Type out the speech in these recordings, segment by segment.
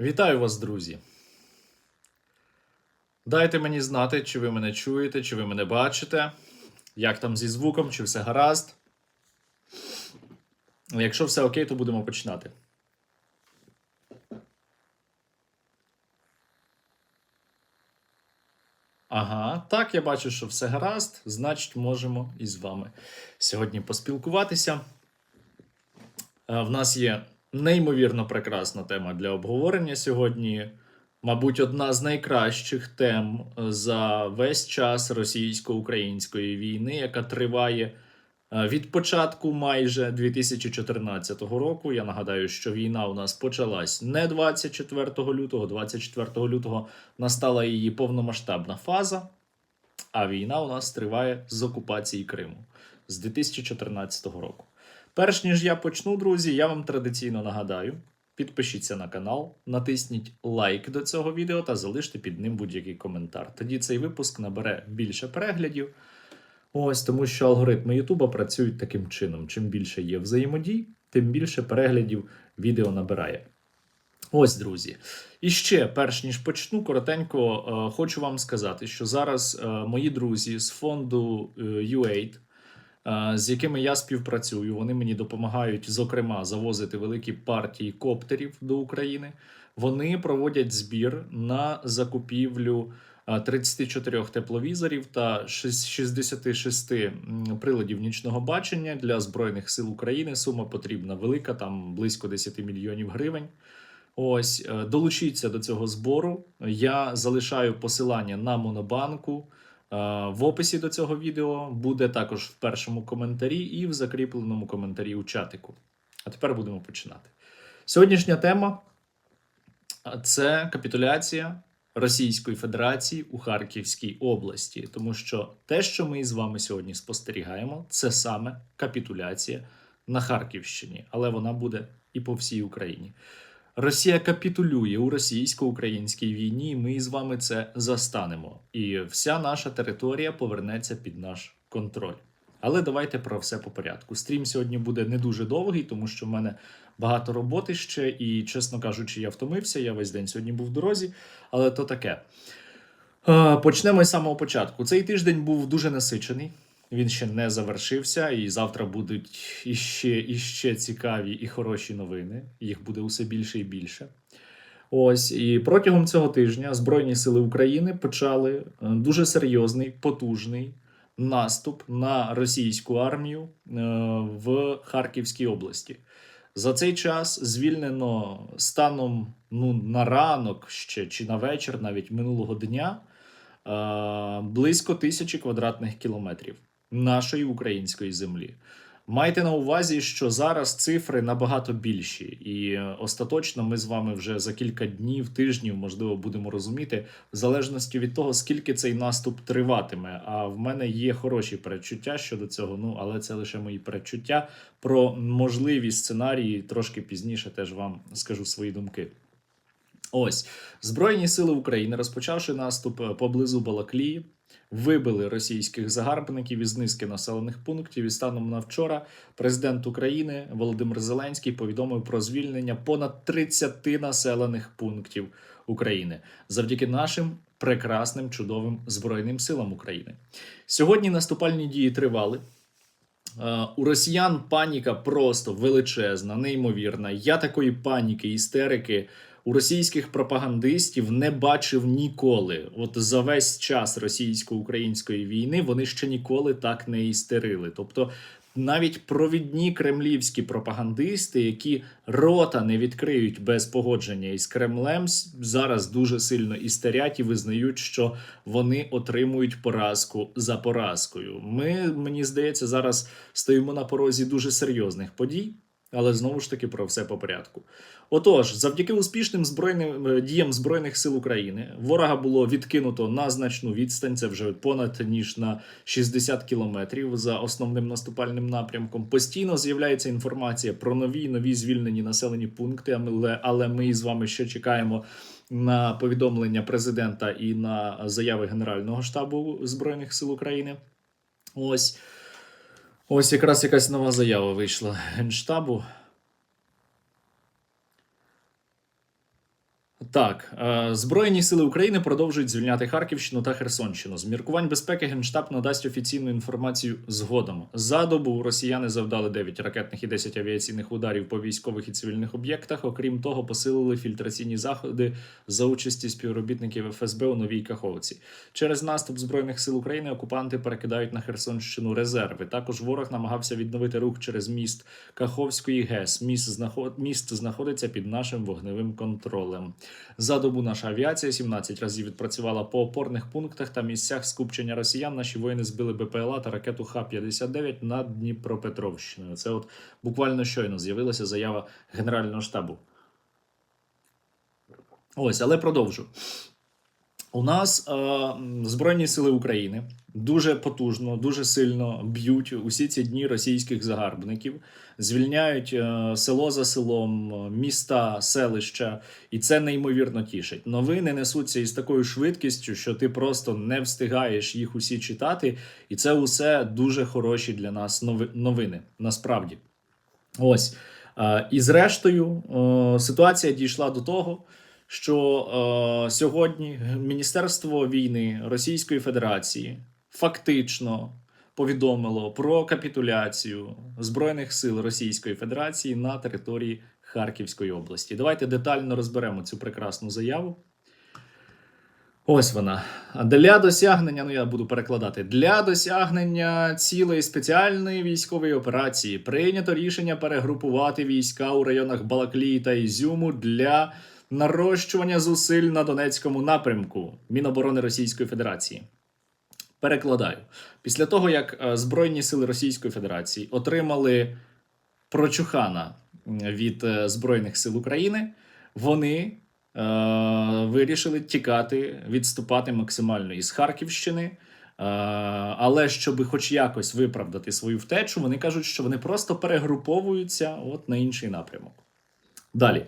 Вітаю вас, друзі. Дайте мені знати, чи ви мене чуєте, чи ви мене бачите, як там зі звуком, чи все гаразд. Якщо все окей, то будемо починати. Ага, так, я бачу, що все гаразд, значить, можемо із вами сьогодні поспілкуватися. Е, В нас є неймовірно прекрасна тема для обговорення сьогодні. Мабуть, одна з найкращих тем е, за весь час російсько-української війни, яка триває е, від початку майже 2014 року. Я нагадаю, що війна у нас почалась не 24 лютого, 24 лютого настала її повномасштабна фаза, а війна у нас триває з окупації Криму з 2014 року. Перш ніж я почну, друзі, я вам традиційно нагадаю: підпишіться на канал, натисніть лайк до цього відео та залиште під ним будь-який коментар. Тоді цей випуск набере більше переглядів. Ось тому, що алгоритми Ютуба працюють таким чином: чим більше є взаємодій, тим більше переглядів відео набирає. Ось, друзі. І ще, перш ніж почну, коротенько е, хочу вам сказати, що зараз е, мої друзі з фонду UAID, е, з якими я співпрацюю, вони мені допомагають, зокрема, завозити великі партії коптерів до України. Вони проводять збір на закупівлю е, 34 тепловізорів та шіс- 66 приладів нічного бачення для Збройних сил України. Сума потрібна велика, там близько 10 мільйонів гривень. Ось е, долучіться до цього збору. Я залишаю посилання на Монобанку. Е, В описі до цього відео буде також в першому коментарі і в закріпленому коментарі у чатику. А тепер будемо починати. Сьогоднішня тема це капітуляція Російської Федерації у Харківській області, тому що те, що ми з вами сьогодні спостерігаємо, це саме капітуляція на Харківщині, але вона буде і по всій Україні. Росія капітулює у російсько-українській війні, і ми з вами це застанемо. І вся наша територія повернеться під наш контроль. Але давайте про все по порядку. Стрім сьогодні буде не дуже довгий, тому що в мене багато роботи ще, і, чесно кажучи, я втомився. Я весь день сьогодні був в дорозі, але то таке. Е, Почнемо з самого початку. Цей тиждень був дуже насичений. Він ще не завершився, і завтра будуть іще, іще цікаві і хороші новини. Їх буде усе більше і більше. Ось і протягом цього тижня Збройні сили України почали е, дуже серйозний, потужний наступ на російську армію е, в Харківській області. За цей час звільнено станом ну, на ранок ще чи на вечір, навіть минулого дня, е, близько тисячі квадратних кілометрів нашої української землі. Майте на увазі, що зараз цифри набагато більші, і остаточно ми з вами вже за кілька днів, тижнів, можливо, будемо розуміти, в залежності від того, скільки цей наступ триватиме. А в мене є хороші передчуття щодо цього. Ну але це лише мої передчуття. Про можливі сценарії трошки пізніше теж вам скажу свої думки. Ось Збройні сили України, розпочавши наступ е, поблизу Балаклії, вибили російських загарбників із низки населених пунктів. І станом на вчора президент України Володимир Зеленський повідомив про звільнення понад 30 населених пунктів України завдяки нашим прекрасним чудовим збройним силам України. Сьогодні наступальні дії тривали. Е, У росіян паніка просто величезна, неймовірна. Я такої паніки, істерики у російських пропагандистів не бачив ніколи. От за весь час російсько-української війни вони ще ніколи так не істерили. Тобто. Навіть провідні кремлівські пропагандисти, які рота не відкриють без погодження із Кремлем, зараз дуже сильно істерять і визнають, що вони отримують поразку за поразкою. Ми, мені здається, зараз стоїмо на порозі дуже серйозних подій, але знову ж таки про все по порядку. Отож, завдяки успішним збройним е, діям збройних сил України ворога було відкинуто на значну відстань. Це вже понад ніж на 60 кілометрів за основним наступальним напрямком. Постійно з'являється інформація про нові і нові звільнені населені пункти. Але, ми з вами ще чекаємо на повідомлення президента і на заяви Генерального штабу збройних сил України. Ось. Ось якраз якась нова заява вийшла Генштабу. Так, е, Збройні сили України продовжують звільняти Харківщину та Херсонщину. З міркувань безпеки Генштаб надасть офіційну інформацію згодом. За добу росіяни завдали 9 ракетних і 10 авіаційних ударів по військових і цивільних об'єктах. Окрім того, посилили фільтраційні заходи за участі співробітників ФСБ у Новій Каховці. Через наступ збройних сил України окупанти перекидають на Херсонщину резерви. Також ворог намагався відновити рух через міст Каховської ГЕС. Міст знаход... міст знаходиться під нашим вогневим контролем. За добу наша авіація 17 разів відпрацювала по опорних пунктах та місцях скупчення росіян. Наші воїни збили БПЛА та ракету Х-59 над Дніпропетровщиною. Це от буквально щойно з'явилася заява Генерального штабу. Ось, але продовжу. У нас е, Збройні сили України дуже потужно, дуже сильно б'ють усі ці дні російських загарбників, звільняють е, село за селом, е, міста, селища, і це неймовірно тішить. Новини несуться із такою швидкістю, що ти просто не встигаєш їх усі читати, і це усе дуже хороші для нас нови- новини. Насправді, ось. Е, І зрештою, ситуація дійшла до того, що е, сьогодні Міністерство війни Російської Федерації фактично повідомило про капітуляцію Збройних сил Російської Федерації на території Харківської області. Давайте детально розберемо цю прекрасну заяву. Ось вона. Для досягнення, ну я буду перекладати, для досягнення цілої спеціальної військової операції прийнято рішення перегрупувати війська у районах Балаклії та Ізюму для нарощування зусиль на Донецькому напрямку Міноборони Російської Федерації. Перекладаю. Після того, як е, Збройні сили Російської Федерації отримали прочухана від е, Збройних сил України, вони е, вирішили тікати, відступати максимально із Харківщини. Е, але щоб хоч якось виправдати свою втечу, вони кажуть, що вони просто перегруповуються от на інший напрямок. Далі.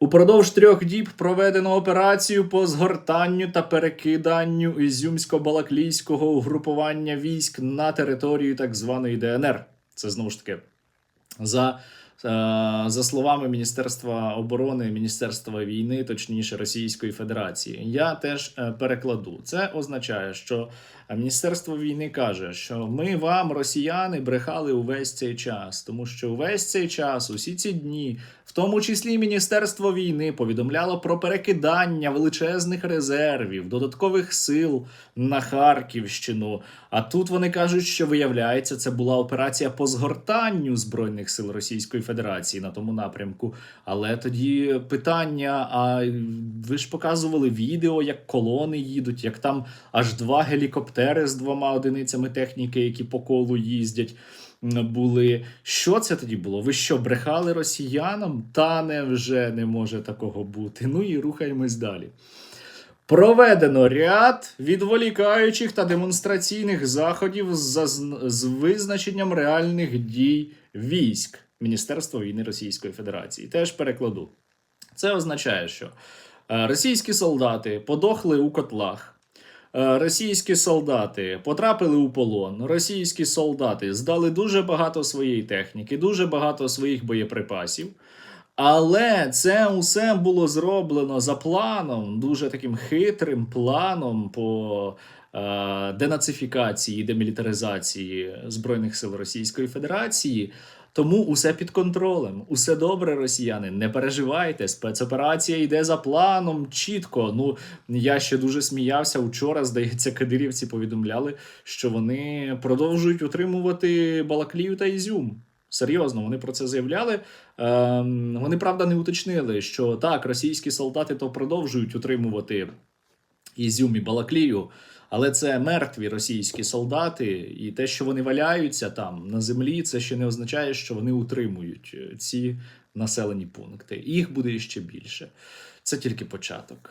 Упродовж трьох діб проведено операцію по згортанню та перекиданню ізюмсько-балаклійського угрупування військ на територію так званої ДНР. Це знову ж таки за, за словами Міністерства оборони, Міністерства війни, точніше Російської Федерації. Я теж е, перекладу. Це означає, що Міністерство війни каже, що ми вам, росіяни, брехали увесь цей час, тому що увесь цей час, усі ці дні, в тому числі Міністерство війни повідомляло про перекидання величезних резервів, додаткових сил на Харківщину. А тут вони кажуть, що виявляється, це була операція по згортанню збройних сил Російської Федерації на тому напрямку. Але тоді питання: а ви ж показували відео, як колони їдуть, як там аж два гелікоптери з двома одиницями техніки, які по колу їздять. Були що це тоді було? Ви що брехали росіянам? Та невже не може такого бути? Ну і рухаємось далі. Проведено ряд відволікаючих та демонстраційних заходів з, з визначенням реальних дій військ Міністерства війни Російської Федерації. Теж перекладу. Це означає, що е, російські солдати подохли у котлах. Е, Російські солдати потрапили у полон. Російські солдати здали дуже багато своєї техніки, дуже багато своїх боєприпасів. Але це усе було зроблено за планом, дуже таким хитрим планом по е, денацифікації демілітаризації Збройних сил Російської Федерації. Тому усе під контролем, усе добре, росіяни. Не переживайте. Спецоперація йде за планом чітко. Ну я ще дуже сміявся. Вчора, здається, кадирівці повідомляли, що вони продовжують утримувати Балаклію та Ізюм. Серйозно, вони про це заявляли. Ем, вони правда не уточнили, що так, російські солдати то продовжують утримувати Ізюм і Балаклію, але це мертві російські солдати, і те, що вони валяються там на землі, це ще не означає, що вони утримують е, ці населені пункти. Їх буде ще більше. Це тільки початок.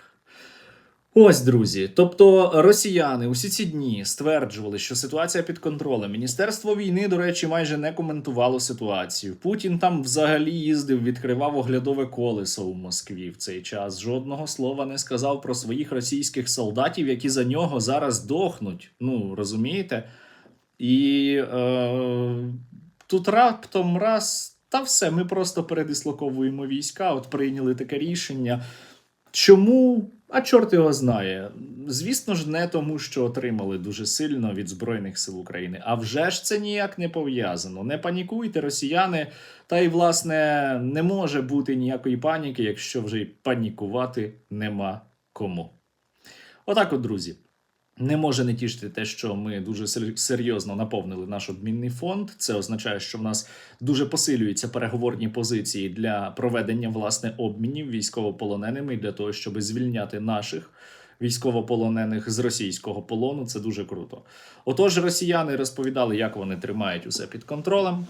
Ось, друзі. Тобто росіяни усі ці дні стверджували, що ситуація під контролем. Міністерство війни, до речі, майже не коментувало ситуацію. Путін там взагалі їздив, відкривав оглядове колесо у Москві в цей час. Жодного слова не сказав про своїх російських солдатів, які за нього зараз дохнуть. Ну розумієте? І е, тут раптом раз. Та все, ми просто передислоковуємо війська. От прийняли таке рішення. Чому? А чорт його знає. Звісно ж, не тому, що отримали дуже сильно від Збройних сил України. А вже ж це ніяк не пов'язано. Не панікуйте, росіяни. Та й, власне, не може бути ніякої паніки, якщо вже й панікувати нема кому. Отак, от, друзі. Не може не тішити те, що ми дуже сер- серйозно наповнили наш обмінний фонд. Це означає, що в нас дуже посилюються переговорні позиції для проведення власне обмінів військовополоненими для того, щоб звільняти наших військовополонених з російського полону. Це дуже круто. Отож, росіяни розповідали, як вони тримають усе під контролем.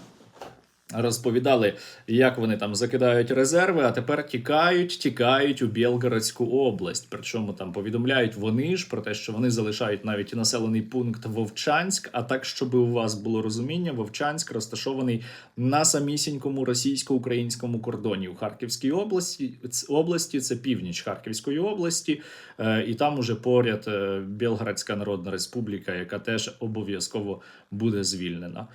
Розповідали, як вони там закидають резерви, а тепер тікають, тікають у Білгородську область. Причому там повідомляють вони ж про те, що вони залишають навіть населений пункт Вовчанськ. А так, щоб у вас було розуміння, Вовчанськ розташований на самісінькому російсько-українському кордоні у Харківській області. Області це північ Харківської області, е, і там уже поряд е, Білгородська Народна Республіка, яка теж обов'язково буде звільнена.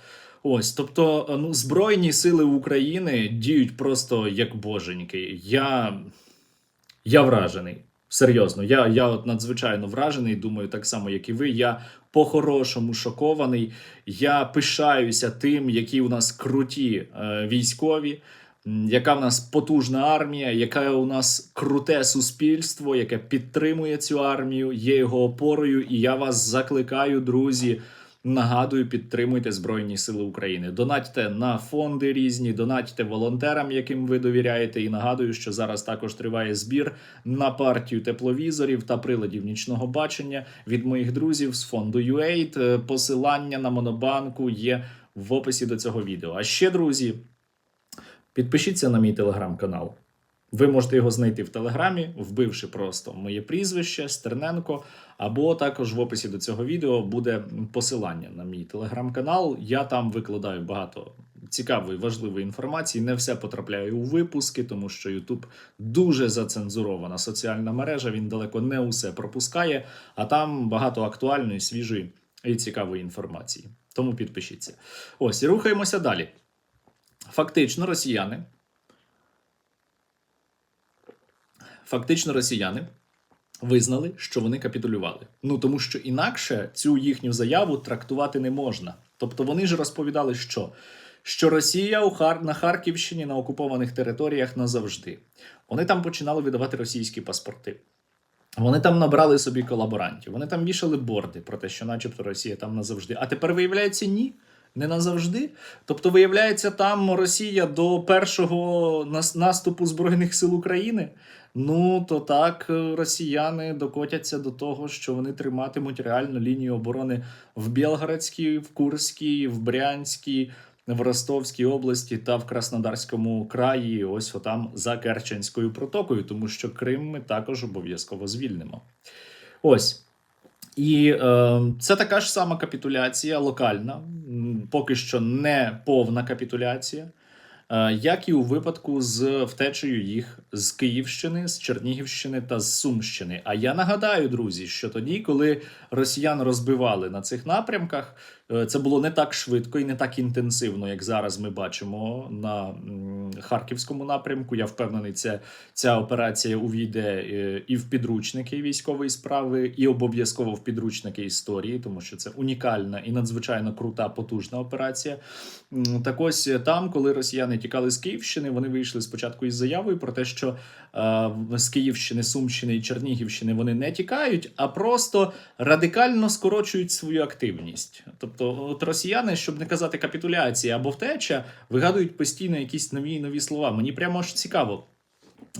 Ось, тобто, е, ну, Збройні сили України діють просто як боженьки. Я, я вражений. Серйозно, я, я от надзвичайно вражений. Думаю, так само, як і ви. Я по-хорошому шокований. Я пишаюся тим, які у нас круті е, військові, яка в нас потужна армія, яке у нас круте суспільство, яке підтримує цю армію, є його опорою. І я вас закликаю, друзі. Нагадую, підтримуйте Збройні Сили України. Донатьте на фонди різні, донатьте волонтерам, яким ви довіряєте. І нагадую, що зараз також триває збір на партію тепловізорів та приладів нічного бачення від моїх друзів з фонду UAID. Е, Посилання на монобанку є в описі до цього відео. А ще, друзі, підпишіться на мій телеграм-канал. Ви можете його знайти в телеграмі, вбивши просто моє прізвище Стерненко, або також в описі до цього відео буде посилання на мій телеграм-канал. Я там викладаю багато цікавої, важливої інформації. Не все потрапляє у випуски, тому що YouTube дуже зацензурована соціальна мережа. Він далеко не усе пропускає, а там багато актуальної, свіжої і цікавої інформації. Тому підпишіться. Ось і рухаємося далі. Фактично, росіяни. Фактично, росіяни визнали, що вони капітулювали. Ну тому що інакше цю їхню заяву трактувати не можна. Тобто вони ж розповідали, що, що Росія у Хар... на Харківщині на окупованих територіях назавжди. Вони там починали видавати російські паспорти. Вони там набрали собі колаборантів, вони там вішали борди про те, що, начебто, Росія там назавжди. А тепер виявляється, ні. Не назавжди. Тобто, виявляється, там Росія до першого наступу Збройних сил України. Ну то так е, росіяни докотяться до того, що вони триматимуть реально лінію оборони в Білгородській, в Курській, в Брянській, в Ростовській області та в Краснодарському краї. Ось отам за Керченською протокою, тому що Крим ми також обов'язково звільнимо. Ось. І е, це така ж сама капітуляція локальна, поки що не повна капітуляція, е, як і у випадку з втечею їх з Київщини, з Чернігівщини та з Сумщини. А я нагадаю, друзі, що тоді, коли росіян розбивали на цих напрямках, це було не так швидко і не так інтенсивно, як зараз ми бачимо на харківському напрямку. Я впевнений, це ця операція увійде е, і в підручники військової справи, і обов'язково в підручники історії, тому що це унікальна і надзвичайно крута, потужна операція. Так ось е, там, коли росіяни тікали з Київщини, вони вийшли спочатку із заявою про те, що е, з Київщини, Сумщини і Чернігівщини вони не тікають, а просто радикально скорочують свою активність. Тобто, от росіяни, щоб не казати капітуляція або втеча, вигадують постійно якісь нові нові слова. Мені прямо аж цікаво.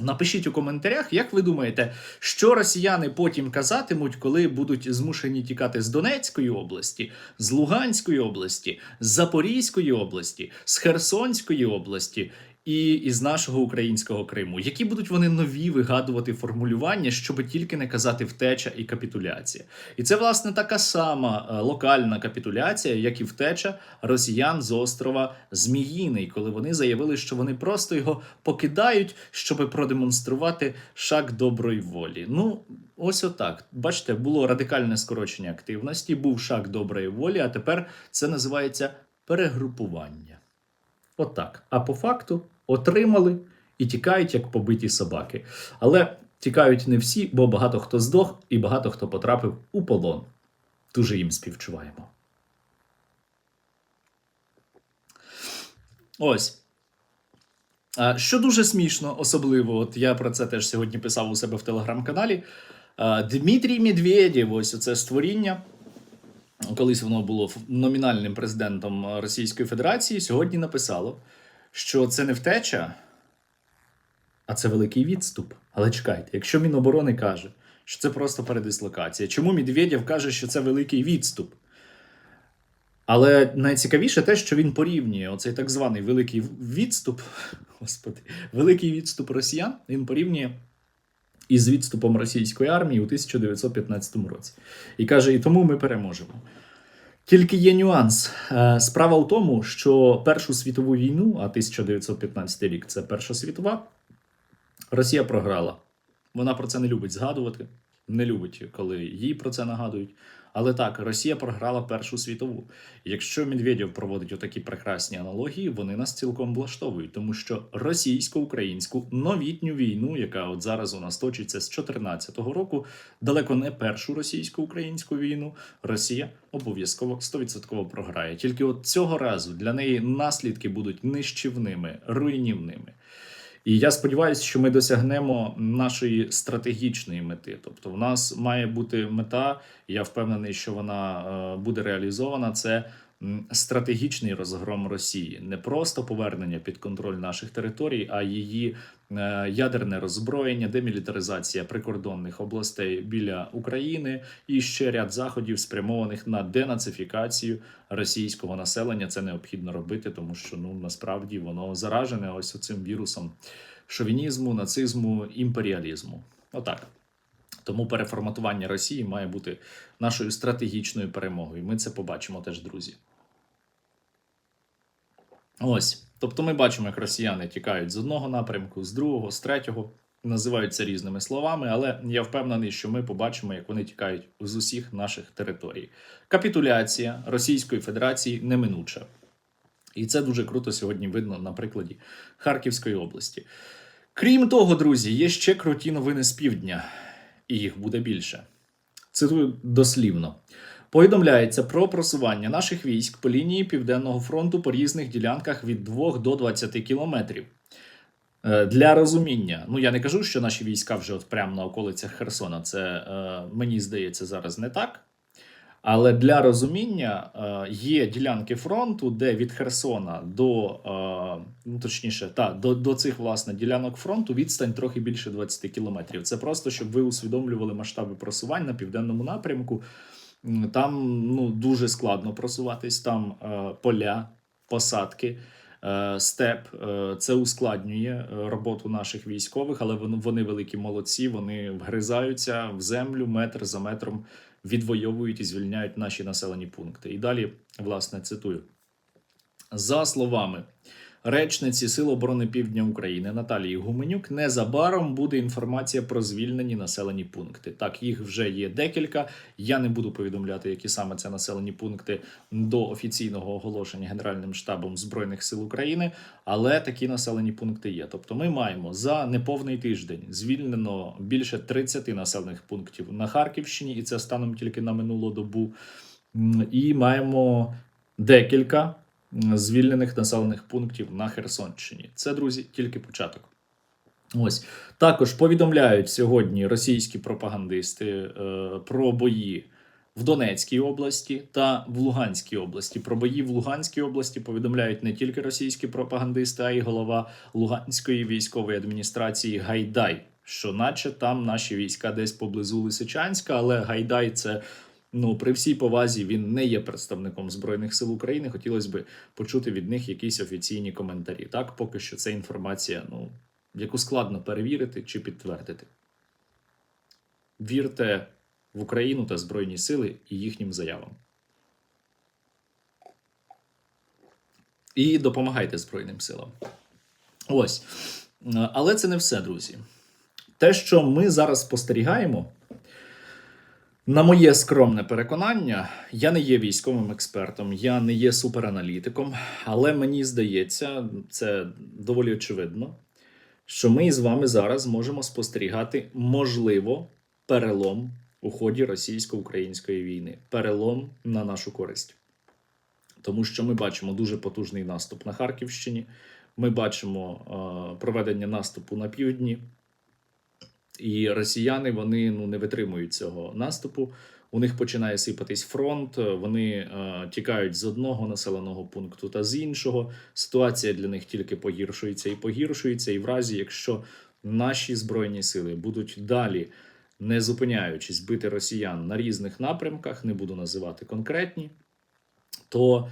Напишіть у коментарях, як ви думаєте, що росіяни потім казатимуть, коли будуть змушені тікати з Донецької області, з Луганської області, з Запорізької області, з Херсонської області і із нашого українського Криму? Які будуть вони нові вигадувати формулювання, щоб тільки не казати втеча і капітуляція? І це власне така сама е, локальна капітуляція, як і втеча росіян з острова Зміїний, коли вони заявили, що вони просто його покидають, щоб продемонструвати шаг доброї волі. Ну, ось отак. Бачите, було радикальне скорочення активності, був шаг доброї волі, а тепер це називається перегрупування. Отак. А по факту отримали і тікають як побиті собаки. Але Тікають не всі, бо багато хто здох і багато хто потрапив у полон. Дуже їм співчуваємо. Ось. Що дуже смішно, особливо, от я про це теж сьогодні писав у себе в телеграм-каналі. Дмитрій Медведєв, ось це створіння. Колись воно було номінальним президентом Російської Федерації. Сьогодні написало, що це не втеча, а це великий відступ. Але чекайте, якщо Міноборони каже, що це просто передислокація, чому Медведєв каже, що це великий відступ? Але найцікавіше те, що він порівнює оцей так званий великий відступ, господи, великий відступ росіян, він порівнює із відступом російської армії у 1915 році. І каже: і тому ми переможемо. Тільки є нюанс. Е, Справа в тому, що Першу світову війну, а 1915 рік це Перша світова, Росія програла. Вона про це не любить згадувати, не любить, коли їй про це нагадують. Але так, Росія програла Першу світову. Якщо Медведєв проводить отакі прекрасні аналогії, вони нас цілком влаштовують, тому що російсько-українську новітню війну, яка от зараз у нас точиться з 2014 року, далеко не першу російсько-українську війну, Росія обов'язково 100% програє. Тільки от цього разу для неї наслідки будуть нищівними, руйнівними. І я сподіваюся, що ми досягнемо нашої стратегічної мети. Тобто, в нас має бути мета, я впевнений, що вона е, буде реалізована. Це стратегічний розгром Росії, не просто повернення під контроль наших територій, а її ядерне роззброєння, демілітаризація прикордонних областей біля України і ще ряд заходів, спрямованих на денацифікацію російського населення. Це необхідно робити, тому що ну насправді воно заражене ось цим вірусом шовінізму, нацизму, імперіалізму. Отак. Тому переформатування Росії має бути нашою стратегічною перемогою. Ми це побачимо теж, друзі. Ось. Тобто ми бачимо, як росіяни тікають з одного напрямку, з другого, з третього. Називають це різними словами, але я впевнений, що ми побачимо, як вони тікають з усіх наших територій. Капітуляція Російської Федерації неминуча. І це дуже круто сьогодні видно на прикладі Харківської області. Крім того, друзі, є ще круті новини з півдня, і їх буде більше. Цитую дослівно. Повідомляється про просування наших військ по лінії Південного фронту по різних ділянках від 2 до 20 кілометрів. Е, Для розуміння, ну я не кажу, що наші війська вже от прямо на околицях Херсона. Це е, мені здається зараз не так. Але для розуміння е, є ділянки фронту, де від Херсона до ну точніше, та до, до цих власне ділянок фронту відстань трохи більше 20 кілометрів. Це просто щоб ви усвідомлювали масштаби просувань на південному напрямку. Там ну дуже складно просуватись. Там е, поля, посадки. е, Степ Е, це ускладнює е, роботу наших військових, але вони великі молодці. Вони вгризаються в землю метр за метром, відвоюють і звільняють наші населені пункти. І далі, власне, цитую. За словами речниці Сил оборони Півдня України Наталії Гуменюк, незабаром буде інформація про звільнені населені пункти. Так, їх вже є декілька. Я не буду повідомляти, які саме це населені пункти до офіційного оголошення Генеральним штабом Збройних сил України, але такі населені пункти є. Тобто, ми маємо за неповний тиждень звільнено більше 30 населених пунктів на Харківщині, і це станом тільки на минулу добу. І маємо декілька звільнених населених пунктів на Херсонщині. Це, друзі, тільки початок. Ось також повідомляють сьогодні російські пропагандисти е, про бої в Донецькій області та в Луганській області. Про бої в Луганській області повідомляють не тільки російські пропагандисти, а й голова Луганської військової адміністрації Гайдай. Що, наче там наші війська десь поблизу Лисичанська, але Гайдай це ну при всій повазі він не є представником збройних сил України. Хотілося б почути від них якісь офіційні коментарі. Так, поки що це інформація, ну яку складно перевірити чи підтвердити. Вірте в Україну та Збройні Сили і їхнім заявам. І допомагайте Збройним силам. Ось. Але це не все, друзі. Те, що ми зараз спостерігаємо, на моє скромне переконання, я не є військовим експертом, я не є супераналітиком, але мені здається, це доволі очевидно, що ми з вами зараз можемо спостерігати, можливо, перелом у ході російсько-української війни, перелом на нашу користь. Тому що ми бачимо дуже потужний наступ на Харківщині, ми бачимо е, проведення наступу на півдні, і росіяни вони ну не витримують цього наступу. У них починає сипатись фронт. Вони е, тікають з одного населеного пункту та з іншого. Ситуація для них тільки погіршується і погіршується. І в разі, якщо наші збройні сили будуть далі, не зупиняючись, бити росіян на різних напрямках, не буду називати конкретні, то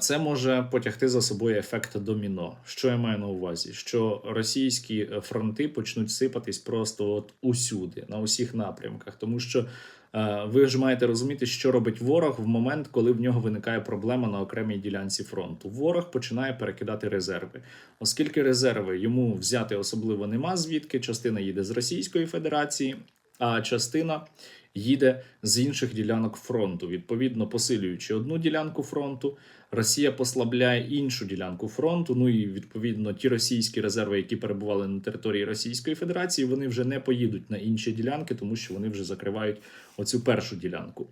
це може потягти за собою ефект доміно. Що я маю на увазі? Що російські е, фронти почнуть сипатись просто от усюди, на усіх напрямках, тому що. е, Ви ж маєте розуміти, що робить ворог в момент, коли в нього виникає проблема на окремій ділянці фронту. Ворог починає перекидати резерви, оскільки резерви йому взяти особливо нема звідки. Частина їде з Російської Федерації, а частина їде з інших ділянок фронту. Відповідно, посилюючи одну ділянку фронту, Росія послабляє іншу ділянку фронту. Ну і відповідно ті російські резерви, які перебували на території Російської Федерації, вони вже не поїдуть на інші ділянки, тому що вони вже закривають оцю першу ділянку.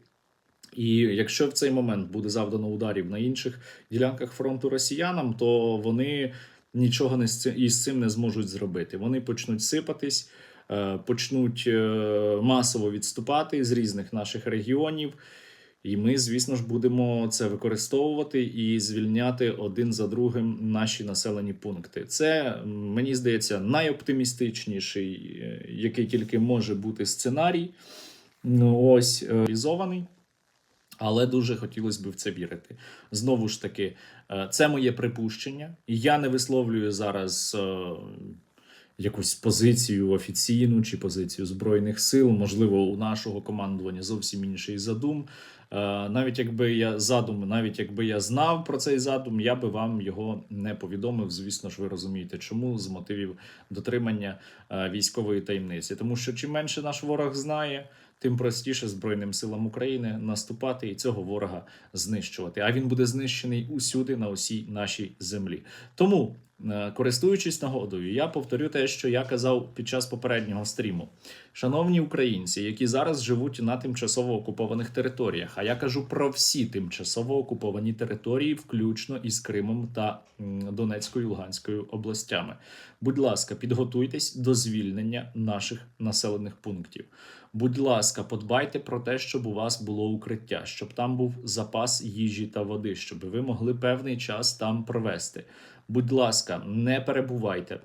І якщо в цей момент буде завдано ударів на інших ділянках фронту росіянам, то вони нічого не з цим, із цим не зможуть зробити. Вони почнуть сипатись, почнуть е, масово відступати з різних наших регіонів. І ми, звісно ж, будемо це використовувати і звільняти один за другим наші населені пункти. Це мені здається найоптимістичніший, е, який тільки може бути сценарій. Ну, ось е, реалізований. Але дуже хотілося б в це вірити. Знову ж таки, е, це моє припущення. І Я не висловлюю зараз е, якусь позицію офіційну чи позицію Збройних сил. Можливо, у нашого командування зовсім інший задум. Е, Навіть якби я задум, навіть якби я знав про цей задум, я би вам його не повідомив. Звісно ж, ви розумієте, чому з мотивів дотримання е, військової таємниці. Тому що чим менше наш ворог знає, тим простіше Збройним силам України наступати і цього ворога знищувати. А він буде знищений усюди на усій нашій землі. Тому, користуючись нагодою, я повторю те, що я казав під час попереднього стріму. Шановні українці, які зараз живуть на тимчасово окупованих територіях, а я кажу про всі тимчасово окуповані території, включно із Кримом та Донецькою Луганською областями. Будь ласка, підготуйтесь до звільнення наших населених пунктів. Будь ласка, подбайте про те, щоб у вас було укриття, щоб там був запас їжі та води, щоб ви могли певний час там провести. Будь ласка, не перебувайте.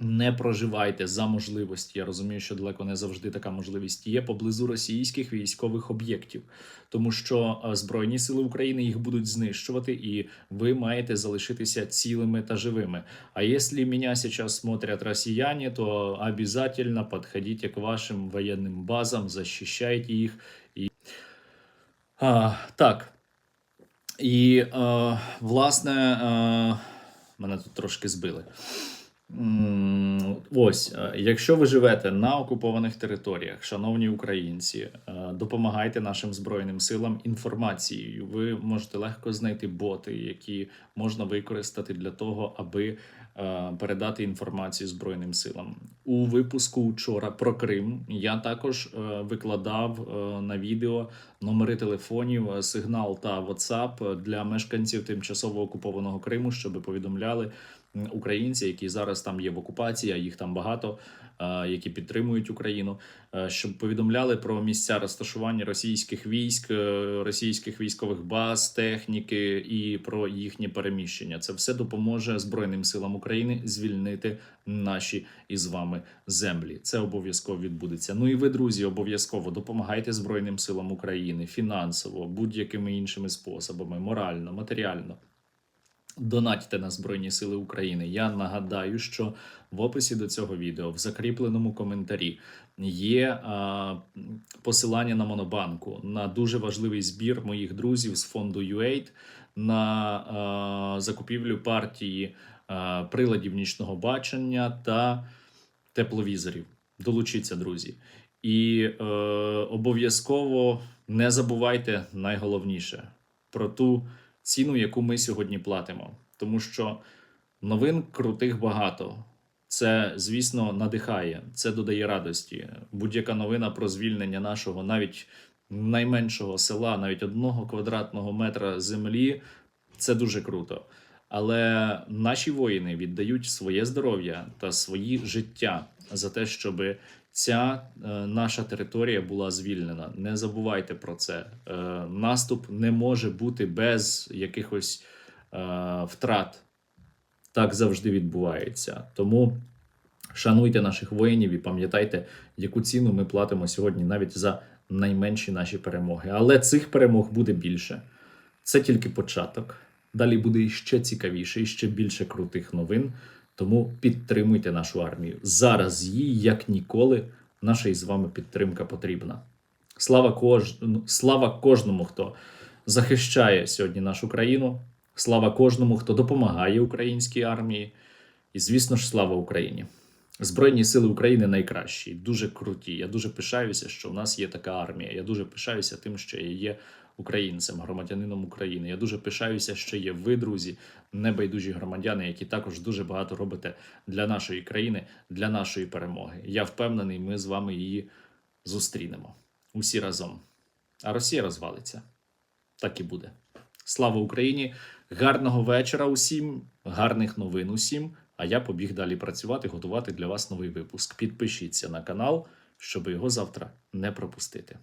Не проживайте за можливості. Я розумію, що далеко не завжди така можливість є поблизу російських військових об'єктів, тому що е, Збройні сили України їх будуть знищувати, і ви маєте залишитися цілими та живими. А если меня сейчас смотрят россияне, то обязательно подходите к вашим военным базам, защищайте их. І... А, так. І, е, власне, е, мене тут трошки збили. Ось, е, якщо ви живете на окупованих територіях, шановні українці, е, допомагайте нашим збройним силам інформацією. Ви можете легко знайти боти, які можна використати для того, аби передати інформацію збройним силам. У випуску вчора про Крим я також е, викладав е, на відео номери телефонів, е, сигнал та WhatsApp для мешканців тимчасово окупованого Криму, щоб повідомляли українці, які зараз там є в окупації, а їх там багато, які підтримують Україну, е, щоб повідомляли про місця розташування російських військ, е, російських військових баз, техніки і про їхнє переміщення. Це все допоможе Збройним силам України звільнити наші із вами землі. Це обов'язково відбудеться. Ну і ви, друзі, обов'язково допомагайте Збройним силам України фінансово, будь-якими іншими способами, морально, матеріально. Донатьте на Збройні Сили України. Я нагадаю, що в описі до цього відео, в закріпленому коментарі, є а, посилання на Монобанку на дуже важливий збір моїх друзів з фонду UAID на а, закупівлю партії а, приладів нічного бачення та тепловізорів. Долучіться, друзі. І е, обов'язково не забувайте найголовніше про ту ціну, яку ми сьогодні платимо. Тому що новин крутих багато. Це, звісно, надихає, це додає радості. Будь-яка новина про звільнення нашого навіть найменшого села, навіть одного квадратного метра землі це дуже круто. Але наші воїни віддають своє здоров'я та свої життя за те, щоб ця е, наша територія була звільнена. Не забувайте про це. Е, наступ не може бути без якихось е, втрат. Так завжди відбувається. Тому шануйте наших воїнів і пам'ятайте, яку ціну ми платимо сьогодні навіть за найменші наші перемоги. Але цих перемог буде більше. Це тільки початок. Далі буде іще цікавіше, і ще більше крутих новин. Тому підтримуйте нашу армію. Зараз їй, як ніколи, наша із вами підтримка потрібна. Слава, кож... ну, слава кожному, хто захищає сьогодні нашу країну. Слава кожному, хто допомагає українській армії. І, звісно ж, слава Україні. Збройні сили України найкращі, дуже круті. Я дуже пишаюся, що в нас є така армія. Я дуже пишаюся тим, що я є українцем, громадянином України. Я дуже пишаюся, що є ви, друзі, небайдужі громадяни, які також дуже багато робите для нашої країни, для нашої перемоги. Я впевнений, ми з вами її зустрінемо усі разом. А Росія розвалиться. Так і буде. Слава Україні! Гарного вечора усім, гарних новин усім. А я побіг далі працювати, готувати для вас новий випуск. Підпишіться на канал, щоб його завтра не пропустити.